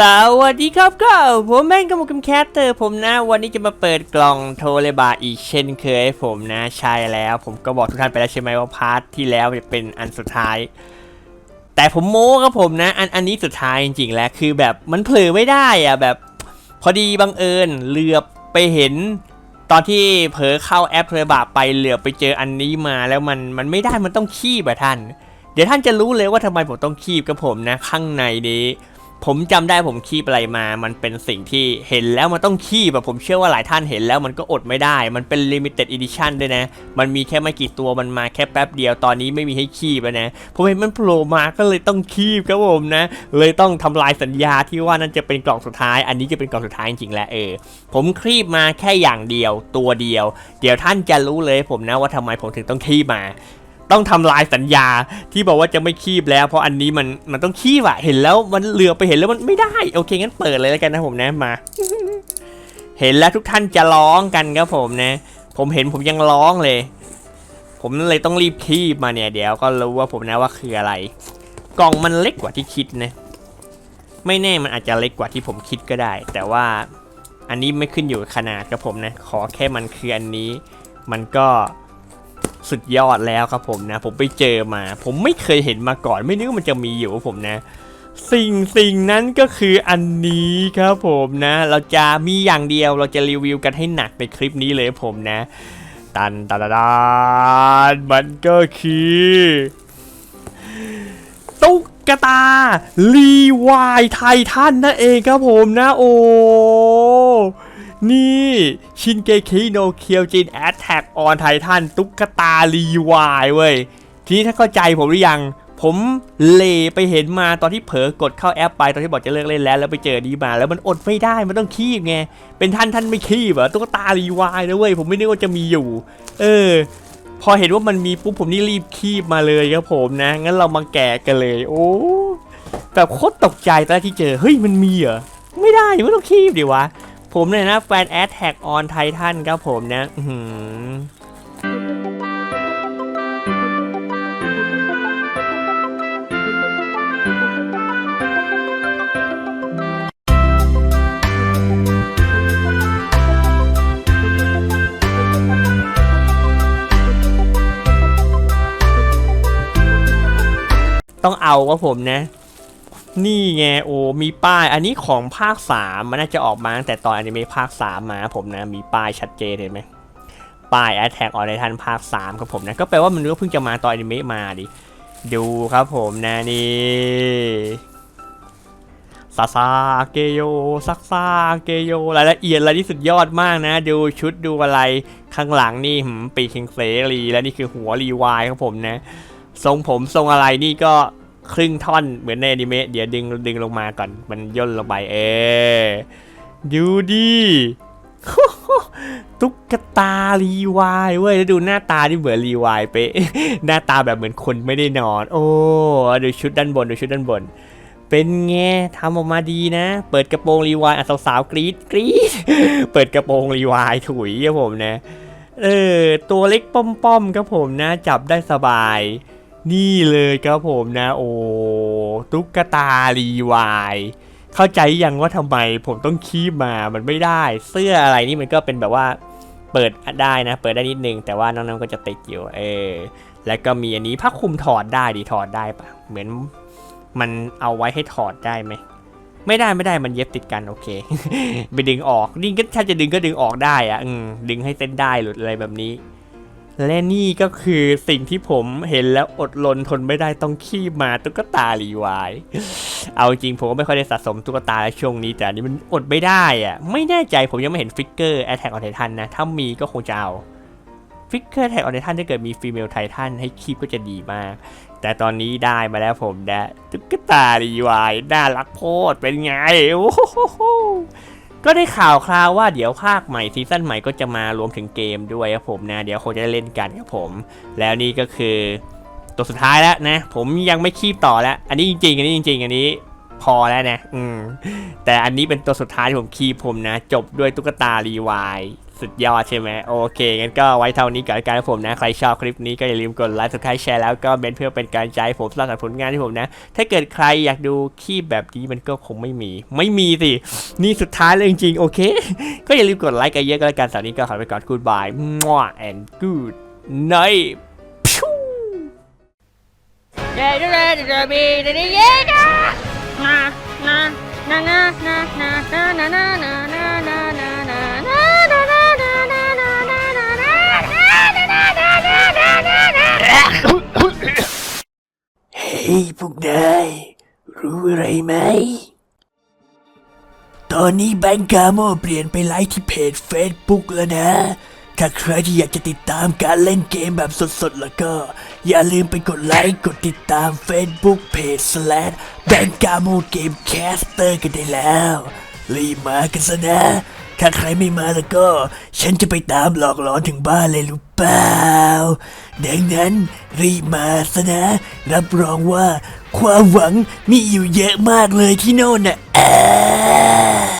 สวัสดีครับก็ผมแม่งกำมกำแคสเตอร์ผมนะ วันนี้จะมาเปิดกล่องโทรเลบาอีกเช่นเคยให้ผมนะใช่แล้ว ผมก็บอกทุกท่านไปแล้วใช่ไหมว่าพาร์ทที่แล้วจะเป็นอันสุดท้าย แต่ผมโม้ครับผมนะ อันอันนี้สุดท้ายจริงๆแล้วคือแบบมันเผลอไม่ได้อะแบบ พอดีบังเอิญเหลือบไปเห็น ตอนที่เผลอเข้าแอปเทรบาไปเหลือบไปเจออันนี้มาแล้วมันมันไม่ได้มันต้องคีบอะท่าน เดี๋ยวท่านจะรู้เลยว่าทำไมผมต้องคีบกับผมนะ ข้างในนี้ ผมจำได้ผมคีบอะไรมา มันเป็นสิ่งที่เห็นแล้วมันต้องคีบแบบผมเชื่อว่าหลายท่านเห็นแล้วมันก็อดไม่ได้ มันเป็น limited edition ด้วยนะ มันมีแค่ไม่กี่ตัว มันมาแค่แป๊บเดียว ตอนนี้ไม่มีให้คีบแล้วนะ ผมเห็นมันโผล่มาก็เลยต้องคีบครับผมนะ เลยต้องทำลายสัญญาที่ว่านั่นจะเป็นกล่องสุดท้าย อันนี้จะเป็นกล่องสุดท้ายจริงๆแหละเออ ผมคีบมาแค่อย่างเดียวตัวเดียว เดี๋ยวท่านจะรู้เลยผมนะว่าทำไมผมถึงต้องคีบมา ต้องทำลายสัญญาที่บอกว่าจะไม่คีบแล้ว เพราะอันนี้มันมันต้องคีบอะเห็นแล้วมันเหลือไปเห็นแล้วมันไม่ได้ โอเคงั้นเปิดเลยแล้วกันนะผมนะมา เห็นแล้วทุกท่านจะร้องกันครับผมนะ ผมเห็นผมยังร้องเลย ผมเลยต้องรีบคีบมาเนี่ยเดี๋ยวก็รู้ว่าผมนะว่าคืออะไร กล่องมันเล็กกว่าที่คิดนะไม่แน่มันอาจจะเล็กกว่าที่ผมคิดก็ได้ แต่ว่าอันนี้ไม่ขึ้นอยู่ขนาดครับผมนะ ขอแค่มันคืออันนี้ มันก็ สุดยอดแล้วครับผมนะ ผมไปเจอมา ผมไม่เคยเห็นมาก่อน ไม่นึกว่ามันจะมีอยู่ครับผมนะ สิ่งสิ่งนั้นก็คืออันนี้ครับผมนะ เราจะมีอย่างเดียวเราจะรีวิวกันให้หนักในคลิปนี้เลยผมนะ ตันตันตันมันก็คือตุ๊กตารีวายไททันนั่นเองครับผมนะโอ้ นี่ชินเกคิโนเคียวจินแอตแทกออนไททันตุ๊กตารีวายเว้ย ทีนี้ถ้าเข้าใจผมหรือยัง ผมเลไปเห็นมาตอนที่เผลอกดเข้าแอปไปตอนที่บอกจะเลิกเล่นแล้ว แล้วไปเจอดีมาแล้วมันอดไม่ได้มันต้องคีบไง เป็นท่านท่านไม่คีบเหรอตุ๊กตารีวายนะเว้ยผมไม่นึกว่าจะมีอยู่ เออ พอเห็นว่ามันมีปุ๊บผมนี่รีบคีบมาเลยครับผมนะ งั้นเรามาแกะกันเลย โอ้แบบโคตรตกใจตอนที่เจอเฮ้ยมันมีเหรอไม่ได้ไม่ต้องคีบดิวะ ผมเนี่ยนะแฟนแอดแท็กออนไททันครับผมนะอืต้องเอาครับผมนะ นี่ไงโอ้มีป้าย อันนี้ของภาค 3 มันน่าจะออกมาตั้งแต่ตอนอนิเมะภาค 3 มาผมนะ มีป้ายชัดเจนเห็นไหมป้าย Attack on Titan ภาค 3 ครับผมนะ ก็แปลว่ามันก็เพิ่งจะมาตอนอนิเมะมาดิ ดูครับผมนะนี่ซาซาเกโยซักซาเกโยรายละเอียดอะไรที่สุดยอดมากนะ ดูชุดดูอะไรข้างหลังนี่หืมปีกเคิงเสรีและนี่คือหัวรีวายครับผมนะ ทรงผมทรงอะไรนี่ก็ ครึ่งท่อนเหมือนในอนิเมะเดี๋ยวดึงดึงลงมาก่อน มันย่นลงไปเออดูดิตุ๊กตารีวายเว้ยแล้วดูหน้าตาที่เหมือนรีวายเป๊ะหน้าตาแบบเหมือนคนไม่ได้นอน โอ้ดูชุดด้านบนดูชุดด้านบน เป็นไงทำออกมาดีนะ เปิดกระโปรงรีวายอะสาวๆกรี๊ดกรี๊ดเปิดกระโปรงรีวายถุยครับผมนะเออตัวเล็กป้อมๆครับผมนะ จับได้สบาย นี่เลยครับผมนะโอ้ตุ๊กตารีวายเข้าใจยังว่าทำไมผมต้องคีบมามันไม่ได้ เสื้ออะไรนี่มันก็เป็นแบบว่าเปิดได้นะ เปิดได้นิดนึงแต่ว่าน้องๆก็จะติดอยู่เออแล้วก็มีอันนี้ผ้าคลุมถอดได้ดิถอดได้ปะเหมือนมันเอาไว้ให้ถอดได้ไหมไม่ได้ไม่ได้มันเย็บติดกันโอเคไปดึงออกนี่ก็ถ้าจะดึงก็ดึงออกได้อะอืดึงให้เส้นได้หรืออะไรแบบนี้ และนี่ก็คือสิ่งที่ผมเห็นแล้วอดรนทนไม่ได้ต้องขี้มาตุ๊กตารีวาย เอาจริงผมก็ไม่ค่อยได้สะสมตุ๊กตาช่วงนี้ แต่อันนี้มันอดไม่ได้อะไม่แน่ใจผมยังไม่เห็นฟิกเกอร์ Attack on Titan นนะ ถ้ามีก็คงจะเอา ฟิกเกอร์ Attack on Titan ถ้าเกิดมีฟีเมลไททันให้คีบก็จะดีมาก แต่ตอนนี้ได้มาแล้วผมนะตุ๊กตารีวายน่ารักโคตรเป็นไงโอ้โห ก็ได้ข่าวคราวว่าเดี๋ยวภาคใหม่ซีซั่นใหม่ก็จะมารวมถึงเกมด้วยครับผมนะ เดี๋ยวคงจะได้เล่นกันครับผม แล้วนี่ก็คือตัวสุดท้ายแล้วนะ ผมยังไม่คีบต่อแล้ว อันนี้จริงๆ อันนี้จริง ๆ อันนี้พอแล้วนะ อืม แต่อันนี้เป็นตัวสุดท้ายที่ผมคีบผมนะ จบด้วยตุ๊กตารีวาย สุดยอดใช่ไหมโอเคงั้นก็ไว้เท่านี้กับการผมนะ ใครชอบคลิปนี้ก็อย่าลืมกดไลค์สุดท้ายแชร์แล้วก็เบนเพื่อเป็นการใจผมสำหรับผลงานที่ผมนะ ถ้าเกิดใครอยากดูคีบแบบนี้มันก็คงไม่มี ไม่มีสิ นี่สุดท้ายเลยจริงๆ โอเค ก็อย่าลืมกดไลค์กันเยอะก็แล้วกันสำหรับนี้ก็ขอไปก่อนกูดบายมั่วแอนด์กูดไนท์เดี๋ยวจะมีเดี๋ยวนี้ เฮ้ยพวกนายรู้อะไรไหม ตอนนี้แบงก์กาโมเปลี่ยนไปไลฟ์ที่เพจ Facebook แล้วนะ ถ้าใครที่อยากจะติดตามการเล่นเกมแบบสดๆ แล้วก็ อย่าลืมไปกดไลค์ กดติดตาม Facebook เพจ slash แบงก์กาโมเกมแคสเตอร์กันได้แล้ว รีบมากันซะนะ ถ้าใครไม่มาแล้วก็ ฉันจะไปตามหลอกหลอนถึงบ้านเลยรู้เปล่า ดังนั้นรีบมาซะนะ รับรองว่า ความหวังมีอยู่เยอะมากเลยที่โน่นน่ะ